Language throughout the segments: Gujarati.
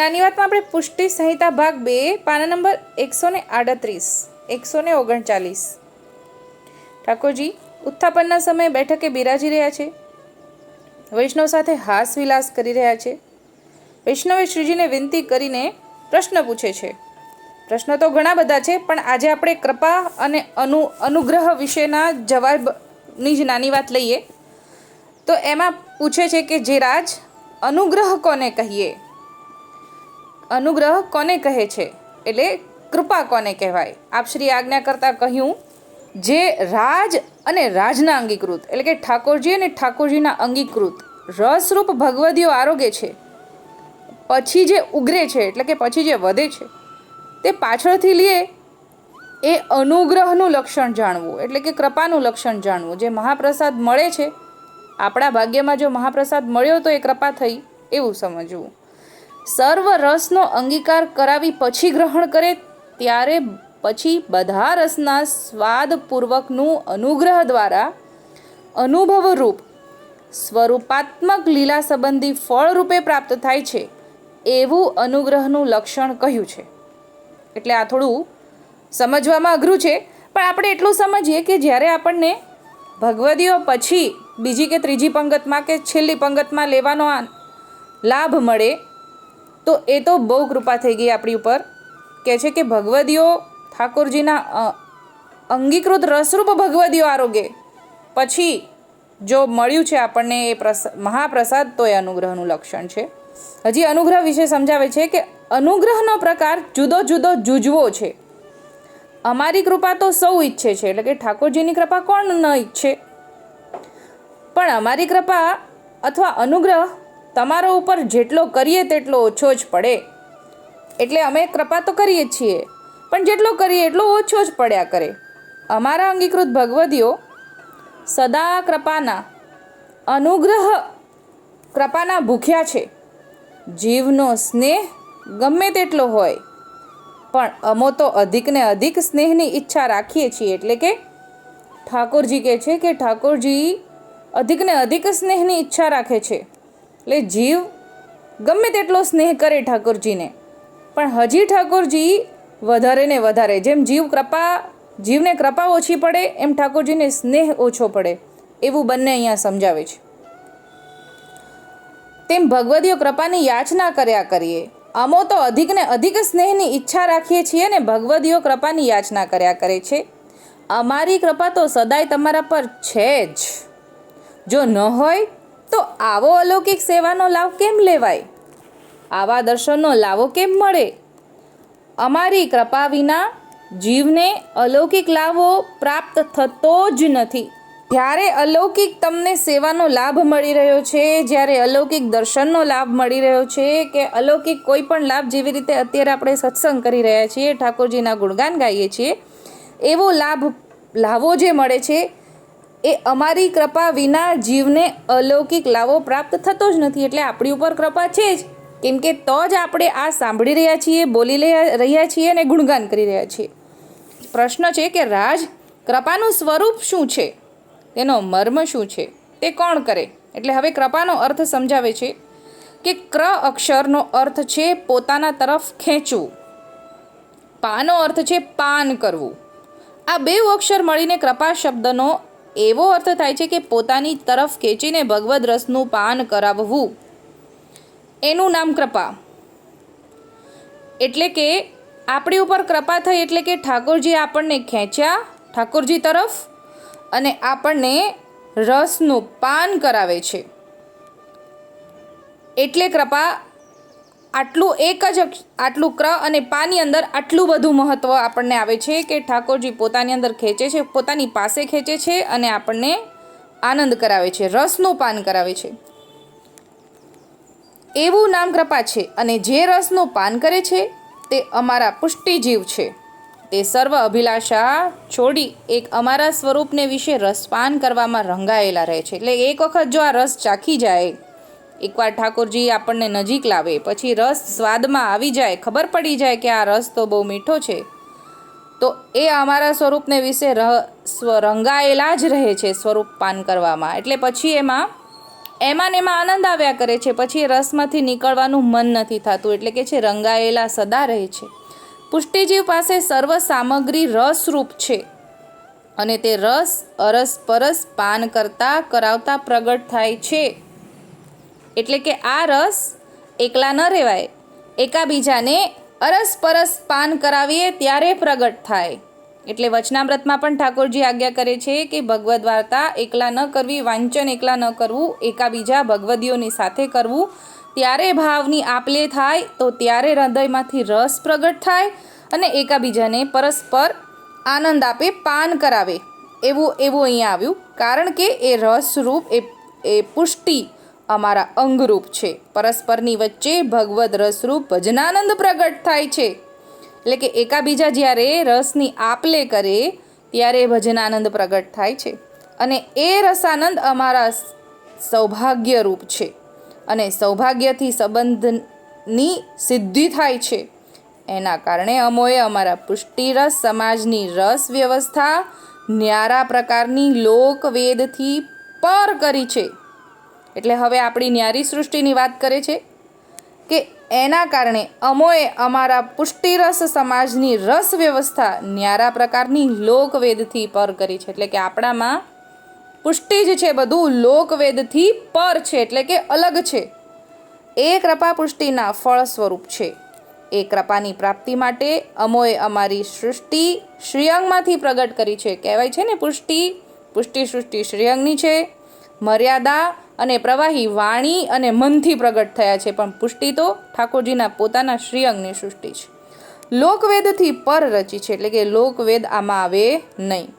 નાની વાતમાં આપણે પુષ્ટિ સંહિતા ભાગ બે, પાના નંબર એકસો ને આડત્રીસ, એકસો ને ઓગણચાલીસ. ઠાકોરજી, ઉત્થાપનના સમયે બેઠકે બિરાજી રહ્યા છે. વૈષ્ણવ સાથે હાસ વિલાસ કરી રહ્યા છે. વૈષ્ણવે શ્રીજીને વિનંતી કરીને પ્રશ્ન પૂછે છે. પ્રશ્ન તો ઘણા બધા છે, પણ આજે આપણે કૃપા અને અનુ, અનુગ્રહ વિશેના જવાબની જ નાની વાત લઈએ. તો એમાં પૂછે છે કે જે રાજ, અનુગ્રહ કોને કહીએ? અનુગ્રહ કોને કહે છે? એટલે કૃપા કોને કહેવાય? આપ શ્રી આજ્ઞા કરતાં કહ્યું, જે રાજ અને રાજના અંગીકૃત, એટલે કે ઠાકોરજી અને ઠાકોરજીના અંગીકૃત, રસરૂપ ભગવદીઓ આરોગે છે, પછી જે ઉગરે છે, એટલે કે પછી જે વધે છે, તે પાછળથી લે એ અનુગ્રહનું લક્ષણ જાણવું, એટલે કે કૃપાનું લક્ષણ જાણવું. જે મહાપ્રસાદ મળે છે, આપણા ભાગ્યમાં જો મહાપ્રસાદ મળ્યો તો એ કૃપા થઈ એવું સમજવું. સર્વ રસનો અંગીકાર કરાવી પછી ગ્રહણ કરે, ત્યારે પછી બધા રસના સ્વાદપૂર્વકનું અનુગ્રહ દ્વારા અનુભવરૂપ સ્વરૂપાત્મક લીલા સંબંધી ફળરૂપે પ્રાપ્ત થાય છે, એવું અનુગ્રહનું લક્ષણ કહ્યું છે. એટલે આ થોડું સમજવામાં અઘરું છે, પણ આપણે એટલું સમજીએ કે જ્યારે આપણને ભગવદીઓ પછી બીજી કે ત્રીજી પંગતમાં કે છેલ્લી પંગતમાં લેવાનો લાભ મળે તો એ તો બહુ કૃપા થઈ ગઈ આપણી ઉપર. કહે છે કે ભગવદીઓ ઠાકોરજીના અંગીકૃત રસરૂપ ભગવદીઓ આરોગ્ય પછી જો મળ્યું છે આપણને એ પ્રસ, મહાપ્રસાદ, તો એ અનુગ્રહનું લક્ષણ છે. હજી અનુગ્રહ વિશે સમજાવે છે કે અનુગ્રહનો પ્રકાર જુદો જુદો જુજવો છે. અમારી કૃપા તો સૌ ઈચ્છે છે, એટલે કે ઠાકોરજીની કૃપા કોણ ન ઈચ્છે? પણ અમારી કૃપા અથવા અનુગ્રહ તમારા ઉપર જેટલો કરીએ તેટલો ઓછો જ પડે. એટલે અમે કૃપા તો કરીએ છીએ, પણ જેટલો કરીએ એટલો ઓછો જ પડ્યા કરે. અમારા અંગીકૃત ભગવદીઓ, સદા કૃપાના, અનુગ્રહ કૃપાના ભૂખ્યા છે. જીવનો સ્નેહ ગમે તેટલો હોય, પણ અમો તો અધિકને અધિક સ્નેહની ઈચ્છા રાખીએ છીએ, એટલે કે ઠાકોરજી કહે છે કે ઠાકોરજી અધિકને અધિક સ્નેહની ઈચ્છા રાખે છે. એટલે જીવ ગમે તેટલો સ્નેહ કરે ઠાકોરજીને, પણ હજી ઠાકોરજી વધારે ને વધારે, જેમ જીવ કૃપા, જીવને કૃપા ઓછી પડે, એમ ઠાકોરજીને સ્નેહ ઓછો પડે, એવું બંને અહીંયા સમજાવે છે. તેમ ભગવદીઓ કૃપાની યાચના કર્યા કરીએ. અમો તો અધિકને અધિક સ્નેહની ઈચ્છા રાખીએ છીએ ને ભગવદીઓ કૃપાની યાચના કર્યા કરે છે. અમારી કૃપા તો સદાય તમારા પર છે જ. જો ન હોય તો આવો અલૌકિક સેવાનો લાભ કેમ લેવાય? આવા દર્શનનો લાવો કેમ મળે? અમારી કૃપા વિના જીવને અલૌકિક લાભો પ્રાપ્ત થતો જ નથી. જ્યારે અલૌકિક તમને સેવાનો લાભ મળી રહ્યો છે, જ્યારે અલૌકિક દર્શનનો લાભ મળી રહ્યો છે, કે અલૌકિક કોઈ પણ લાભ જેવી રીતે અત્યારે આપણે સત્સંગ કરી રહ્યા છીએ, ઠાકોરજીના ગુણગાન ગાઈએ છીએ, એવો લાભ લાભો જે મળે છે એ અમારી કૃપા વિના જીવને અલૌકિક લાવો પ્રાપ્ત થતો જ નથી. એટલે આપણી ઉપર કૃપા છે જ. કેમ કે તો જ આપણે આ સાંભળી રહ્યા છીએ, બોલી રહ્યા છીએ અને ગુણગાન કરી રહ્યા છીએ. પ્રશ્ન છે કે રાજ, કૃપાનું સ્વરૂપ શું છે? તેનો મર્મ શું છે? તે કોણ કરે? એટલે હવે કૃપાનો અર્થ સમજાવે છે કે ક્ર અક્ષરનો અર્થ છે પોતાના તરફ ખેંચવું. પાનો અર્થ છે પાન કરવું. આ બે અક્ષર મળીને કૃપા શબ્દનો એવો અર્થ થાય છે કે પોતાની તરફ ખેંચીને ભગવદ રસનું પાન કરાવવું. એનું નામ કૃપા. એટલે કે આપણી ઉપર કૃપા થઈ એટલે કે ઠાકોરજી આપણને ખેંચ્યા ઠાકોરજી તરફ અને આપણને રસનું પાન કરાવે છે. એટલે કૃપા આટલું એક જ આટલું ક્ર અને પાની અંદર આટલું બધું મહત્ત્વ આપણને આવે છે કે ઠાકોરજી પોતાની અંદર ખેંચે છે, પોતાની પાસે ખેંચે છે અને આપણને આનંદ કરાવે છે, રસનું પાન કરાવે છે. એવું નામ કૃપા છે અને જે રસનું પાન કરે છે તે અમારા પુષ્ટિજીવ છે. તે સર્વ અભિલાષા છોડી એક અમારા સ્વરૂપને વિશે રસપાન કરવામાં રંગાયેલા રહે છે. એટલે એક વખત જો આ રસ ચાખી જાય એકવાર ઠાકોરજી આપણને નજીક લાવે, પછી રસ સ્વાદમાં આવી જાય, ખબર પડી જાય કે આ રસ તો બહુ મીઠો છે. તો એ અમારા સ્વરૂપને વિશે રંગાયેલા જ રહે છે સ્વરૂપ પાન કરવામાં. એટલે પછી એમાં એમાં એમાં આનંદ આવ્યા કરે છે. પછી રસમાંથી નીકળવાનું મન નથી થતું, એટલે કે છે રંગાયેલા સદા રહે છે. પુષ્ટિજીવ પાસે સર્વ સામગ્રી રસરૂપ છે. અને તે રસ અરસ પરસ પાન કરતાં કરાવતા પ્રગટ થાય છે. એટલે કે આ રસ એકલા ન રહેવાય એકાબીજાને અરસ પરસ પાન કરાવીએ ત્યારે પ્રગટ થાય. એટલે વચનામ્રતમાં પણ ઠાકોરજી આજ્ઞા કરે છે કે ભગવદ્ વાર્તા એકલા ન કરવી, વાંચન એકલા ન કરવું, એકાબીજા ભગવદીઓની સાથે કરવું. ત્યારે ભાવની આપલે થાય તો ત્યારે હૃદયમાંથી રસ પ્રગટ થાય અને એકાબીજાને પરસ્પર આનંદ આપે, પાન કરાવે. એવું એવું અહીંયા આવ્યું. કારણ કે એ રસરૂપ, એ એ પુષ્ટિ અમારા અંગરૂપ છે. પરસ્પરની વચ્ચે ભગવદ રસરૂપ ભજનાનંદ પ્રગટ થાય છે. એટલે કે એકાબીજા જ્યારે રસની આપલે કરે, ત્યારે ભજનાનંદ પ્રગટ થાય છે. અને એ રસાનંદ અમારા સૌભાગ્યરૂપ છે. અને સૌભાગ્યથી સંબંધની સિદ્ધિ થાય છે. એના કારણે અમોએ અમારા પુષ્ટિરસ, સમાજની રસ વ્યવસ્થા, ન્યારા પ્રકારની લોકવેદથી પર કરી છે. એટલે હવે આપણી ન્યારી સૃષ્ટિની વાત કરે છે કે એના કારણે અમોએ અમારા પુષ્ટિરસ સમાજની રસ વ્યવસ્થા ન્યારા પ્રકારની લોકવેદથી પર કરી છે. એટલે કે આપણામાં પુષ્ટિ જ છે બધું, લોકવેદથી પર છે, એટલે કે અલગ છે. એ કૃપા પુષ્ટિના ફળ સ્વરૂપ છે. એ કૃપાની પ્રાપ્તિ માટે અમોએ અમારી સૃષ્ટિ શ્રેયંગમાંથી પ્રગટ કરી છે. કહેવાય છે ને પુષ્ટિ? પુષ્ટિ સૃષ્ટિ શ્રેયંગની છે. મર્યાદા અને પ્રવાહી વાણી અને મનથી પ્રગટ થયા છે. પણ પુષ્ટિ તો ઠાકોરજીના પોતાના શ્રીઅંગની સૃષ્ટિ છે. લોકવેદથી પર રચી છે એટલે કે લોકવેદ આમાં આવે નહીં.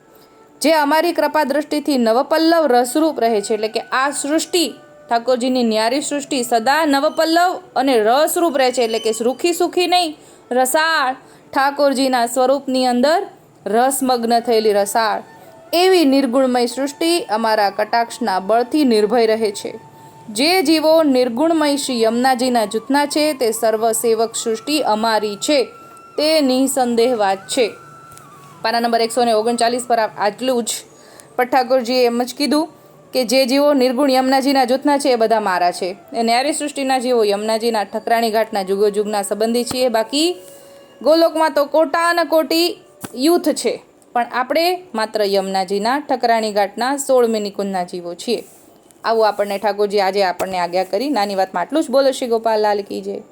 જે અમારી કૃપા દ્રષ્ટિથી નવપલ્લવ રસરૂપ રહે છે એટલે કે આ સૃષ્ટિ ઠાકોરજીની ન્યારી સૃષ્ટિ સદા નવપલ્લવ અને રસરૂપ રહે છે એટલે કે સુખી સુખી નહીં. રસાળ ઠાકોરજીના સ્વરૂપની અંદર રસમગ્ન થયેલી રસાળ એવી નિર્ગુણમય સૃષ્ટિ અમારા કટાક્ષના બળથી નિર્ભય રહે છે. જે જીવો નિર્ગુણમય શ્રી યમુનાજીના જૂથના છે, તે સર્વસેવક સૃષ્ટિ અમારી છે, તે નિસંદેહ વાત છે. પાના નંબર એકસો ને ઓગણચાલીસ પર આટલું જ પણ ઠાકોરજીએ એમ જ કીધું કે જે જીવો નિર્ગુણ યમુનાજીના જૂથના છે, એ બધા મારા છે. એ ન્યારી સૃષ્ટિના જીવો યમુનાજીના ઠકરાણી ઘાટના જુગો જુગના સંબંધી છીએ. બાકી ગોલોકમાં તો કોટા અને કોટી યુથ છે. પણ આપણે માત્ર યમુનાજીના ઠકરાણી ઘાટના સોળ મિનિકુંજના જીવો છીએ. આવું આપણને ઠાકોરજી, આજે આપણને આજ્ઞા કરી. નાની વાતમાં આટલું જ બોલો. શ્રી ગોપાલ લાલ કી જય.